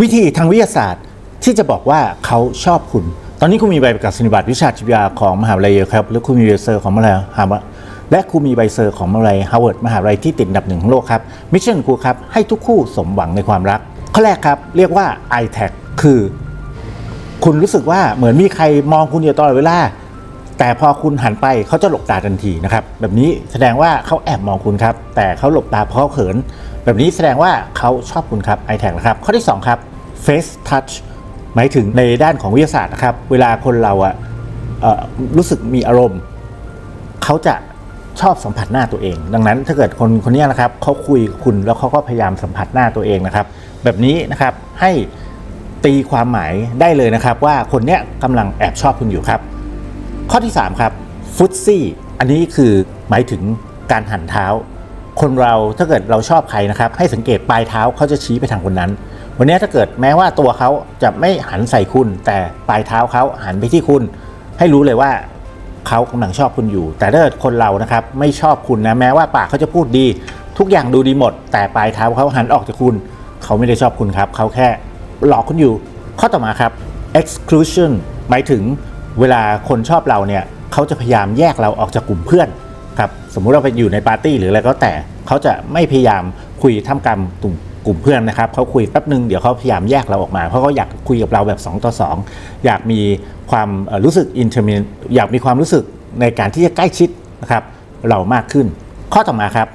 วิธีทางวิทยาศาสตร์ที่จะบอกว่าเขาชอบคุณ ตอนนี้คุณมีใบประกาศนียบัตรวิชาชีววิทยาของมหาวิทยาลัยครับหรือคุณมีใบเซอร์ของมหาวิทยาลัยฮาร์วาร์ดและคุณมีใบเซอร์ของมหาวิทยาลัยฮาร์วาร์ดมหาวิทยาลัยที่ติดอันดับหนึ่งของโลกครับมิชชั่นครูครับให้ทุกคู่สมหวังในความรักข้อแรกครับเรียกว่า i t a g คือ คุณรู้สึกว่าเหมือนมีใครมองคุณอยู่ตลอดเวลาแต่พอคุณหันไปเขาจะหลบตาทันทีนะครับแบบนี้แสดงว่าเขาแอบมองคุณครับแต่เขาหลบตาเพราะเขาเขิน แบบนี้แสดงว่าเขาชอบคุณครับ i t a g นะครับ ข้อที่ 2 ครับ face touch หมายถึงในด้านของวิทยาศาสตร์นะครับ เวลาคนเราอะเอ่อรู้สึกมีอารมณ์ เขาจะชอบสัมผัสหน้าตัวเอง ดังนั้นถ้าเกิดคนคนนี้นะครับเขาคุยคุณแล้วเขาก็พยายามสัมผัสหน้าตัวเองนะครับ แบบนี้นะครับให้ตีความหมายได้เลยนะครับ ว่าคนเนี้ยกำลังแอบชอบคุณอยู่ครับ ข้อที่ 3 ครับฟุตซี่อันนี้คือหมายถึงการหันเท้า คนเราถ้าเกิดเราชอบใครนะครับ ให้สังเกตปลายเท้าเขาจะชี้ไปทางคนนั้น วันนี้ถ้าเกิดแม้ว่าตัวเขาจะไม่หันใส่คุณ แต่ปลายเท้าเขาหันไปที่คุณ ให้รู้เลยว่าเขากำลังชอบคุณอยู่ แต่ถ้าเกิดคนเรานะครับไม่ชอบคุณนะแม้ว่าปากเขาจะพูดดี ทุกอย่างดูดีหมด แต่ปลายเท้าเขาหันออกจากคุณ เขาไม่ได้ชอบคุณครับเขาแค่หลอกคุณอยู่ ข้อต่อมาครับ exclusion หมายถึงเวลาคนชอบเราเนี่ยเขาจะพยายามแยกเราออกจากกลุ่มเพื่อน ครับสมมุติเราไปอยู่ในปาร์ตี้หรืออะไรก็แต่เขาจะไม่พยายามคุยท่ามกลางกลุ่มกลุ่มเพื่อนนะครับเขาคุยแป๊บนึงเดี๋ยวเขาพยายามแยกเราออกมา เพราะเขาอยากคุยกับเราแบบ 2 ต่อ 2 อยากมีความรู้สึกอินเทอร์เมอยากมีความรู้สึกในการที่จะใกล้ชิดนะครับเรามากขึ้น ข้อต่อมาครับ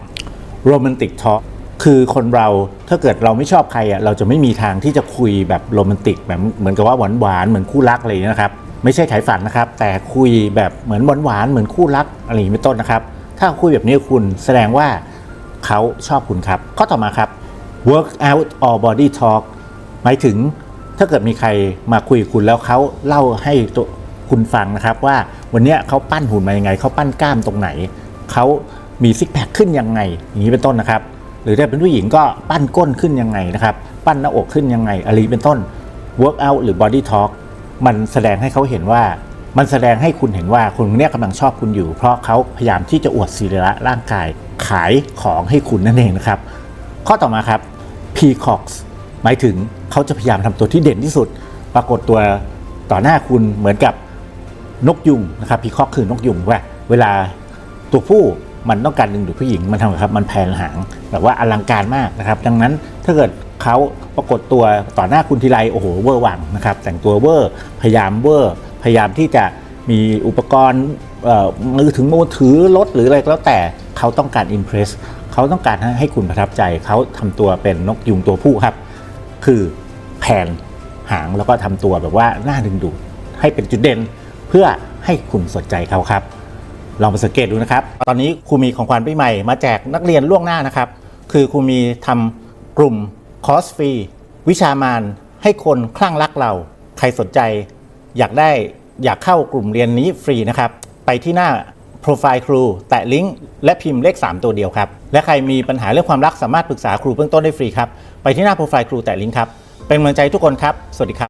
โรแมนติกทอ l k คือคนเราถ้าเกิดเราไม่ชอบใครอะเราจะไม่มีทางที่จะคุยแบบโรแมนติกแบบเหมือนกับว่าหวานหวานเหมือนคู่รักอะไรอย่างนี้ยนะครับ ไม่ใช่ขายฝันนะครับ แต่คุยแบบเหมือนหวานหวานๆเหมือนคู่รักอะไรอย่างนี้เป็นต้นนะครับ ถ้าคุยแบบนี้คุณแสดงว่าเขาชอบคุณครับ ข้อต่อมาครับ work out or body talk หมายถึงถ้าเกิดมีใครมาคุยกับคุณแล้วเขาเล่าให้ตัวคุณฟังนะครับ ว่าวันนี้เขาปั้นหุ่นมายังไงเขาปั้นกล้ามตรงไหนเขามีซิกแพคขึ้นยังไง อย่างนี้เป็นต้นนะครับ หรือถ้าเป็นผู้หญิงก็ปั้นก้นขึ้นยังไงนะครับ ปั้นหน้าอกขึ้นยังไงอะไรเป็นต้น work out หรือ body talk มันแสดงให้เขาเห็นว่า มันแสดงให้คุณเห็นว่าคนคนเนี้ยกำลังชอบคุณอยู่ เพราะเขาพยายามที่จะอวดศีระร่างกายขายของให้คุณนั่นเองนะครับ ข้อต่อมาครับ peacocks หมายถึงเขาจะพยายามทำตัวที่เด่นที่สุด ปรากฏตัวต่อหน้าคุณเหมือนกับนกยุงนะครับ peacock คือนกยุงว่า เวลาตัวผู้ มันต้องการดึงดูดผู้หญิงมันทำครับมันแผ่หางแบบว่าอลังการมากนะครับ ดังนั้นถ้าเกิดเขาปรากฏตัวต่อหน้าคุณทีไรโอ้โหเวอร์วังนะครับ แต่งตัวเวอร์พยายามเวอร์พยายามที่จะมีอุปกรณ์เอ่อมือถึงมือถือรถหรืออะไรก็แล้วแต่เขาต้องการอิมเพรสเขาต้องการให้คุณประทับใจเขาทำตัวเป็นนกยุงตัวผู้ครับ คือแผ่นหางแล้วก็ทำตัวแบบว่าน่าดึงดูดให้เป็นจุดเด่นเพื่อให้คุณสนใจเขาครับ ลองไปสังเกตดูนะครับ ตอนนี้ครูมีของขวัญปีใหม่มาแจกนักเรียนล่วงหน้านะครับ คือครูมีทำกลุ่มคอร์สฟรีวิชามานให้คนคลั่งรักเรา ใครสนใจ อยากได้อยากเข้ากลุ่มเรียนนี้ฟรีนะครับ ไปที่หน้าโปรไฟล์ครู แตะลิงก์และพิมพ์เลข 3 ตัวเดียวครับ และใครมีปัญหาเรื่องความรักสามารถปรึกษาครูเบื้องต้นได้ฟรีครับ ไปที่หน้าโปรไฟล์ครูแตะลิงก์ครับ เป็นกำลังใจทุกคนครับ สวัสดีครับ